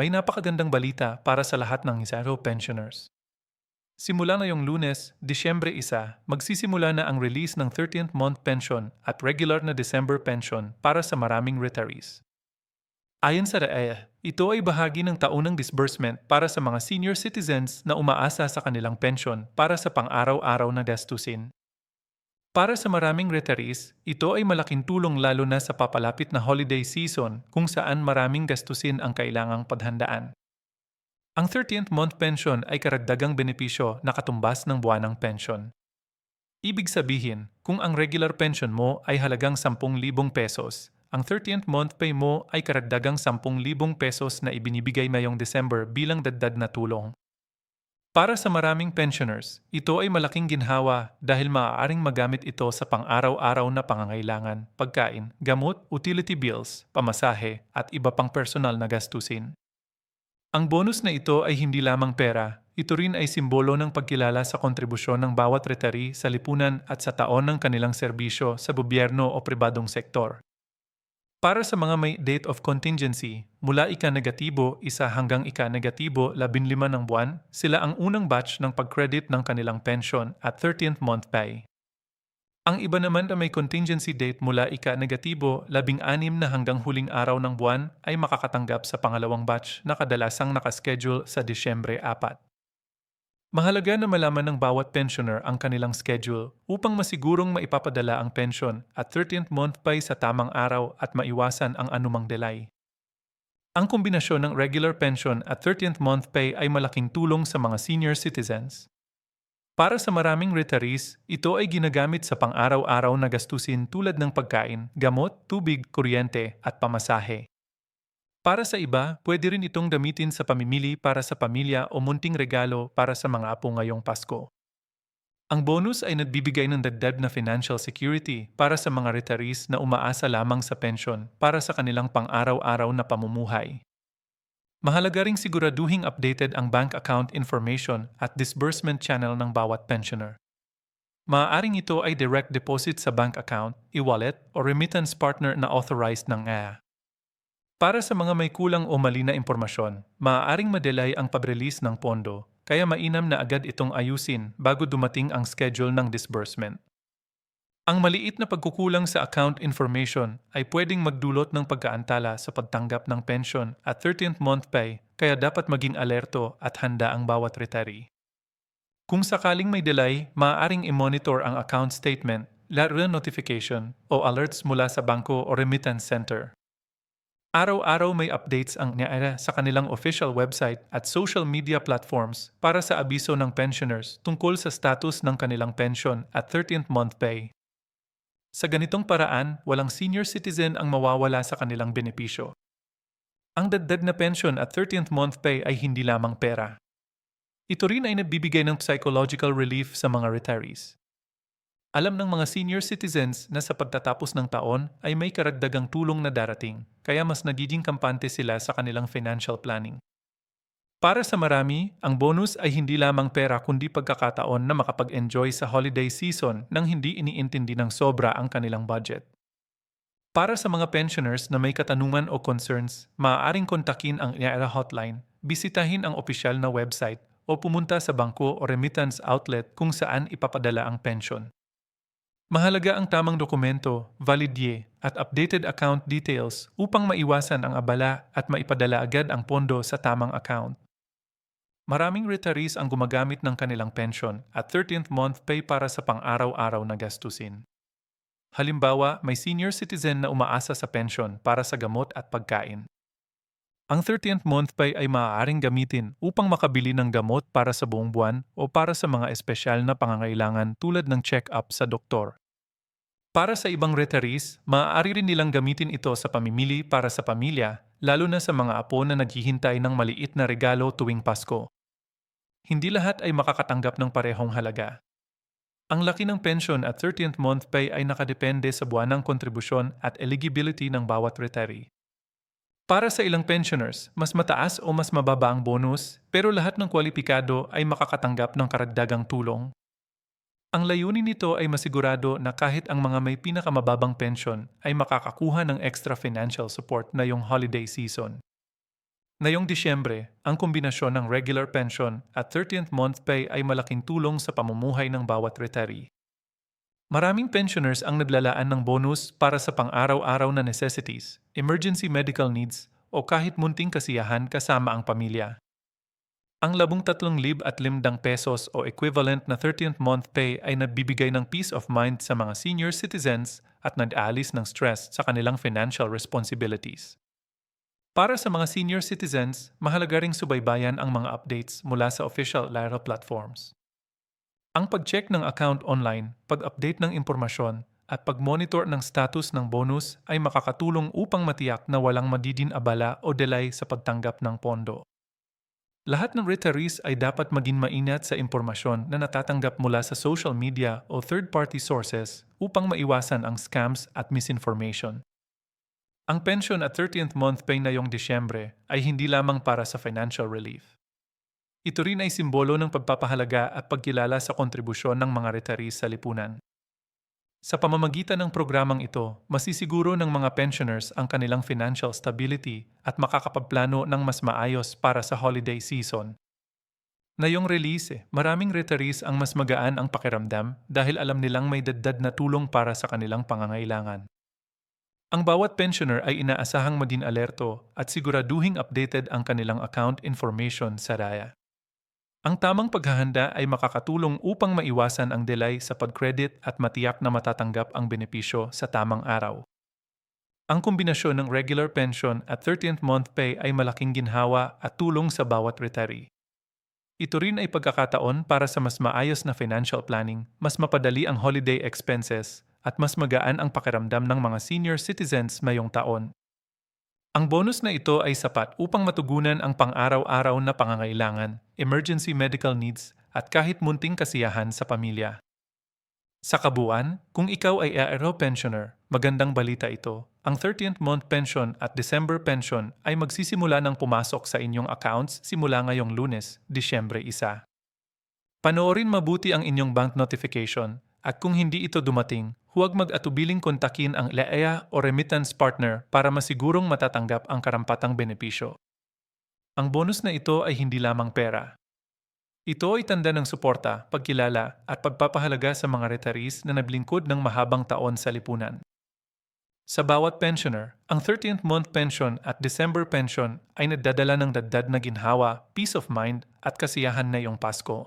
may napakagandang balita para sa lahat ng Zero pensioners. Simula ngayong lunes, Disyembre 1, magsisimula na ang release ng 13th month pension at regular na December pension para sa maraming retirees. Ayon sa RAE, ito ay bahagi ng taunang disbursement para sa mga senior citizens na umaasa sa kanilang pension para sa pang-araw-araw na gastusin. Para sa maraming retirees, ito ay malaking tulong lalo na sa papalapit na holiday season kung saan maraming gastusin ang kailangang padhandaan. Ang 13th month pension ay karagdagang benepisyo na katumbas ng buwanang pension. Ibig sabihin, kung ang regular pension mo ay halagang 10,000 pesos, ang 13th month pay mo ay karagdagang 10,000 pesos na ibinibigay mayong December bilang daddad na tulong. Para sa maraming pensioners, ito ay malaking ginhawa dahil maaaring magamit ito sa pang-araw-araw na pangangailangan, pagkain, gamot, utility bills, pamasahe, at iba pang personal na gastusin. Ang bonus na ito ay hindi lamang pera, ito rin ay simbolo ng pagkilala sa kontribusyon ng bawat retiree sa lipunan at sa taon ng kanilang serbisyo sa gobyerno o pribadong sektor. Para sa mga may date of contingency, mula ika-negatibo isa hanggang ika-negatibo labinlima ng buwan, sila ang unang batch ng pag-credit ng kanilang pension at 13th month pay. Ang iba naman na may contingency date mula ika-negatibo labing-anim na hanggang huling araw ng buwan ay makakatanggap sa pangalawang batch na kadalasang nakaschedule sa Disyembre 4. Mahalaga na malaman ng bawat pensioner ang kanilang schedule upang masigurong maipapadala ang pension at 13th month pay sa tamang araw at maiwasan ang anumang delay. Ang kombinasyon ng regular pension at 13th month pay ay malaking tulong sa mga senior citizens. Para sa maraming retirees, ito ay ginagamit sa pang-araw-araw na gastusin tulad ng pagkain, gamot, tubig, kuryente at pamasahe. Para sa iba, pwede rin itong gamitin sa pamimili para sa pamilya o munting regalo para sa mga apo ngayong Pasko. Ang bonus ay nagbibigay ng dagdag na financial security para sa mga retirees na umaasa lamang sa pension para sa kanilang pang-araw-araw na pamumuhay. Mahalaga ring siguraduhing updated ang bank account information at disbursement channel ng bawat pensioner. Maaaring ito ay direct deposit sa bank account, e-wallet, o remittance partner na authorized ng AIA. Para sa mga may kulang o mali na impormasyon, maaaring madelay ang pag-release ng pondo, kaya mainam na agad itong ayusin bago dumating ang schedule ng disbursement. Ang maliit na pagkukulang sa account information ay pwedeng magdulot ng pagkaantala sa pagtanggap ng pension at 13th month pay, kaya dapat maging alerto at handa ang bawat retiree. Kung sakaling may delay, maaaring i-monitor ang account statement, laro notification o alerts mula sa bangko o remittance center. Araw-araw may updates ang NIARA sa kanilang official website at social media platforms para sa abiso ng pensioners tungkol sa status ng kanilang pension at 13th month pay. Sa ganitong paraan, walang senior citizen ang mawawala sa kanilang benepisyo. Ang dagdag na pension at 13th month pay ay hindi lamang pera. Ito rin ay nagbibigay ng psychological relief sa mga retirees. Alam ng mga senior citizens na sa pagtatapos ng taon ay may karagdagang tulong na darating, kaya mas nagiging kampante sila sa kanilang financial planning. Para sa marami, ang bonus ay hindi lamang pera kundi pagkakataon na makapag-enjoy sa holiday season nang hindi iniintindi ng sobra ang kanilang budget. Para sa mga pensioners na may katanungan o concerns, maaaring kontakin ang IARA hotline, bisitahin ang opisyal na website o pumunta sa bangko o remittance outlet kung saan ipapadala ang pension. Mahalaga ang tamang dokumento, validye, at updated account details upang maiwasan ang abala at maipadala agad ang pondo sa tamang account. Maraming retirees ang gumagamit ng kanilang pension at 13th month pay para sa pang-araw-araw na gastusin. Halimbawa, may senior citizen na umaasa sa pension para sa gamot at pagkain. Ang 13th month pay ay maaaring gamitin upang makabili ng gamot para sa buong buwan o para sa mga espesyal na pangangailangan tulad ng check-up sa doktor. Para sa ibang retirees, maaari rin nilang gamitin ito sa pamimili para sa pamilya, lalo na sa mga apo na naghihintay ng maliit na regalo tuwing Pasko. Hindi lahat ay makakatanggap ng parehong halaga. Ang laki ng pension at 13th month pay ay nakadepende sa buwanang kontribusyon at eligibility ng bawat retiree. Para sa ilang pensioners, mas mataas o mas mababa ang bonus, pero lahat ng kwalipikado ay makakatanggap ng karagdagang tulong ang layunin nito ay masigurado na kahit ang mga may pinakamababang pensyon ay makakakuha ng extra financial support na yung holiday season. Ngayong Disyembre, ang kombinasyon ng regular pension at 13th month pay ay malaking tulong sa pamumuhay ng bawat retiree. Maraming pensioners ang naglalaan ng bonus para sa pang-araw-araw na necessities, emergency medical needs, o kahit munting kasiyahan kasama ang pamilya. Ang labong tatlong lib at limdang pesos o equivalent na 13th month pay ay nagbibigay ng peace of mind sa mga senior citizens at nag-aalis ng stress sa kanilang financial responsibilities. Para sa mga senior citizens, mahalaga ring subaybayan ang mga updates mula sa official Lyra platforms. Ang pag-check ng account online, pag-update ng impormasyon, at pag-monitor ng status ng bonus ay makakatulong upang matiyak na walang madidin abala o delay sa pagtanggap ng pondo. Lahat ng retirees ay dapat maging maingat sa impormasyon na natatanggap mula sa social media o third-party sources upang maiwasan ang scams at misinformation. Ang pension at 13th month pay na yung Disyembre ay hindi lamang para sa financial relief. Ito rin ay simbolo ng pagpapahalaga at pagkilala sa kontribusyon ng mga retirees sa lipunan. Sa pamamagitan ng programang ito, masisiguro ng mga pensioners ang kanilang financial stability at makakapagplano ng mas maayos para sa holiday season. Ngayong release, maraming retirees ang mas magaan ang pakiramdam dahil alam nilang may daddad na tulong para sa kanilang pangangailangan. Ang bawat pensioner ay inaasahang maging alerto at siguraduhing updated ang kanilang account information sa RAYA. Ang tamang paghahanda ay makakatulong upang maiwasan ang delay sa pag-credit at matiyak na matatanggap ang benepisyo sa tamang araw. Ang kombinasyon ng regular pension at 13th month pay ay malaking ginhawa at tulong sa bawat retiree. Ito rin ay pagkakataon para sa mas maayos na financial planning, mas mapadali ang holiday expenses, at mas magaan ang pakiramdam ng mga senior citizens mayong taon. Ang bonus na ito ay sapat upang matugunan ang pang-araw-araw na pangangailangan, emergency medical needs, at kahit munting kasiyahan sa pamilya. Sa kabuuan, kung ikaw ay ARO pensioner, magandang balita ito. Ang 13th month pension at December pension ay magsisimula ng pumasok sa inyong accounts simula ngayong lunes, Disyembre 1. Panoorin mabuti ang inyong bank notification at kung hindi ito dumating, huwag mag-atubiling kontakin ang LEA o remittance partner para masigurong matatanggap ang karampatang benepisyo. Ang bonus na ito ay hindi lamang pera. Ito ay tanda ng suporta, pagkilala at pagpapahalaga sa mga retirees na naglingkod ng mahabang taon sa lipunan. Sa bawat pensioner, ang 13th month pension at December pension ay nagdadala ng daddad na ginhawa, peace of mind at kasiyahan na iyong Pasko.